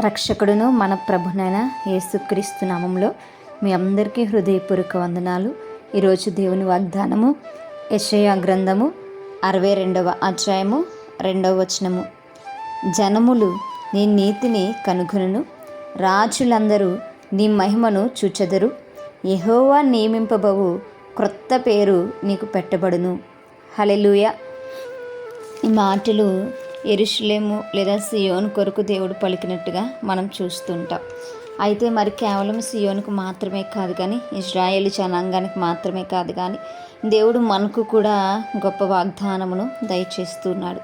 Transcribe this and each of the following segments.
రక్షకుడును మన ప్రభునైన యేసుక్రీస్తు నామంలో మీ అందరికీ హృదయపూర్వక వందనాలు. ఈరోజు దేవుని వాగ్దానము యెషయా గ్రంథము అరవై రెండవ అధ్యాయము రెండవ వచనము. జనములు నీ నీతిని కనుగొనును రాజులందరూ నీ మహిమను చూచెదరు. యహోవా నియమింపబవు క్రొత్త పేరు నీకు పెట్టబడును. హలెలుయ ఈ మాటలు ఎరుషులేము లేదా సియోన్ కొరకు దేవుడు పలికినట్టుగా మనం చూస్తుంటాం. అయితే మరి కేవలం సియోన్కు మాత్రమే కాదు కానీ ఇజ్రాయేల్ జనాంగానికి మాత్రమే కాదు కానీ దేవుడు మనకు కూడా గొప్ప వాగ్దానమును దయచేస్తున్నాడు.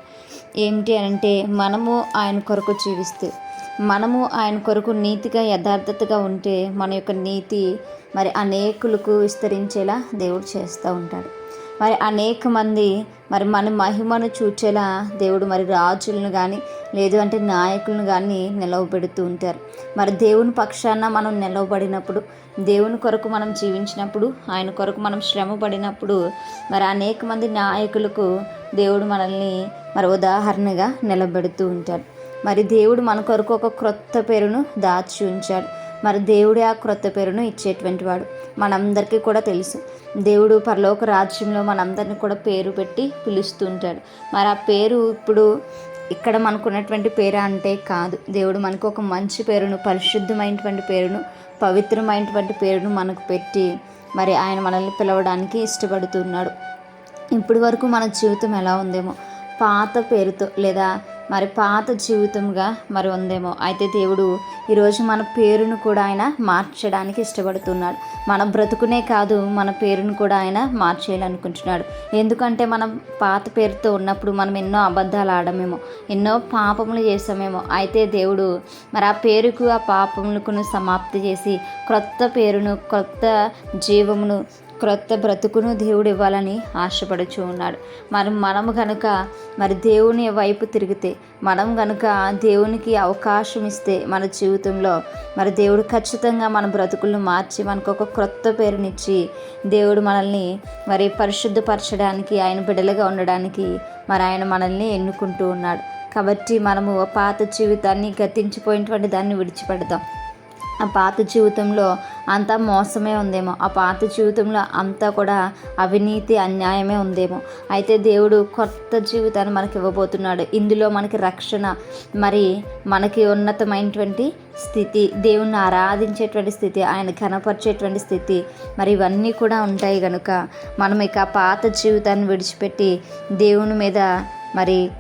ఏమిటి అంటే మనము ఆయన కొరకు జీవిస్తే మనము ఆయన కొరకు నీతిగా యథార్థతగా ఉంటే మన యొక్క నీతి మరి అనేకులకు విస్తరించేలా దేవుడు చేస్తూ ఉంటాడు. మరి అనేక మంది మరి మన మహిమను చూచేలా దేవుడు మరి రాజులను కానీ లేదు అంటే నాయకులను కానీ నిలవబెడుతూ ఉంటారు. మరి దేవుని పక్షాన మనం నిలవబడినప్పుడు దేవుని కొరకు మనం జీవించినప్పుడు ఆయన కొరకు మనం శ్రమ పడినప్పుడు మరి అనేక మంది నాయకులకు దేవుడు మనల్ని మరి ఉదాహరణగా నిలబెడుతూ ఉంటాడు. మరి దేవుడు మన కొరకు ఒక క్రొత్త పేరును దాచి ఉంచాడు. మరి దేవుడే ఆ క్రొత్త పేరును ఇచ్చేటువంటి వాడు. మనందరికీ కూడా తెలుసు. దేవుడు పరలోక రాజ్యంలో మనందరిని కూడా పేరు పెట్టి పిలుస్తుంటాడు. మరి ఆ పేరు ఇప్పుడు ఇక్కడ మనకున్నటువంటి పేరు అంటే కాదు. దేవుడు మనకు ఒక మంచి పేరును పరిశుద్ధమైనటువంటి పేరును పవిత్రమైనటువంటి పేరును మనకు పెట్టి మరి ఆయన మనల్ని పిలవడానికి ఇష్టపడుతున్నాడు. ఇప్పటి వరకు మన జీవితం ఎలా ఉందేమో? పాత పేరుతో లేదా మరి పాత జీవితంగా మరి ఉందేమో. అయితే దేవుడు ఈరోజు మన పేరును కూడా ఆయన మార్చడానికి ఇష్టపడుతున్నాడు. మన బ్రతుకునే కాదు మన పేరును కూడా ఆయన మార్చేయాలనుకుంటున్నాడు. ఎందుకంటే మనం పాత పేరుతో ఉన్నప్పుడు మనం ఎన్నో అబద్ధాలు ఆడమేమో ఎన్నో పాపములు చేసామేమో. అయితే దేవుడు మరి ఆ పేరుకు ఆ పాపములకు సమాప్తి చేసి క్రొత్త పేరును క్రొత్త జీవమును క్రొత్త బ్రతుకును దేవుడు ఇవ్వాలని ఆశపడుచు ఉన్నాడు. మరి మనము కనుక మరి దేవుని వైపు తిరిగితే మనం కనుక దేవునికి అవకాశం ఇస్తే మన జీవితంలో మరి దేవుడు ఖచ్చితంగా మన బ్రతుకులను మార్చి మనకు ఒక క్రొత్త పేరునిచ్చి దేవుడు మనల్ని మరి పరిశుద్ధపరచడానికి ఆయన బిడ్డలుగా ఉండడానికి మరి ఆయన మనల్ని ఎన్నుకుంటూ ఉన్నాడు. కాబట్టి మనము పాత జీవితాన్ని గతించిపోయినటువంటి దాన్ని విడిచిపెడతాం ఆ పాత జీవితంలో అంతా మోసమే ఉందేమో. ఆ పాత జీవితంలో అంతా కూడా అవినీతి అన్యాయమే ఉందేమో. అయితే దేవుడు కొత్త జీవితాన్ని మనకి ఇవ్వబోతున్నాడు. ఇందులో మనకి రక్షణ మరి మనకి ఉన్నతమైనటువంటి స్థితి దేవుణ్ణి ఆరాధించేటువంటి స్థితి ఆయన కనపరిచేటువంటి స్థితి మరి ఇవన్నీ కూడా ఉంటాయి కనుక మనం ఇక పాత జీవితాన్ని విడిచిపెట్టి దేవుని మీద మరి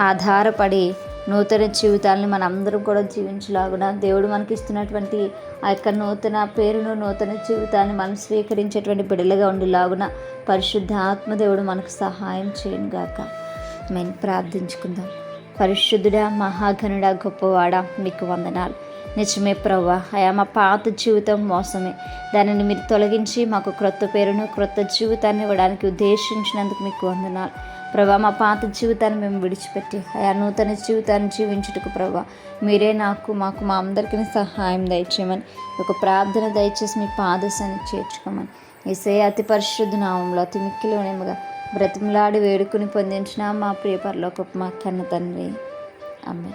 ఆధారపడి నూతన జీవితాలను మన అందరం కూడా జీవించలాగున. దేవుడు మనకి ఇస్తున్నటువంటి ఆ యొక్క నూతన పేరును నూతన జీవితాన్ని మనం స్వీకరించేటువంటి బిడలుగా ఉండేలాగున. పరిశుద్ధ ఆత్మదేవుడు మనకు సహాయం చేయను గాక. మేము ప్రార్థించుకుందాం. పరిశుద్ధుడా మహాఘనుడా గొప్పవాడా మీకు వందనాలు. నిజమే ప్రవ్వా. అయా మా పాత జీవితం మోసమే. దానిని మీరు తొలగించి మాకు క్రొత్త పేరును క్రొత్త జీవితాన్ని ఇవ్వడానికి ఉద్దేశించినందుకు మీకు వందనాలు. ప్రభా మా పాత జీవితాన్ని మేము విడిచిపెట్టి అయా నూతన జీవితాన్ని జీవించుటకు ప్రభా మీరే నాకు మాకు మా అందరికీ సహాయం దయచేయమని ఒక ప్రార్థన దయచేసి మీ పాదశాన్ని చేర్చుకోమని. ఇసే అతి పరిశుద్ధ నామంలో అతి మిక్కిలోనేముగా బ్రతిమలాడి వేడుకుని పొందించిన మా ప్రియ మా కన్న తండ్రి అమ్మాయి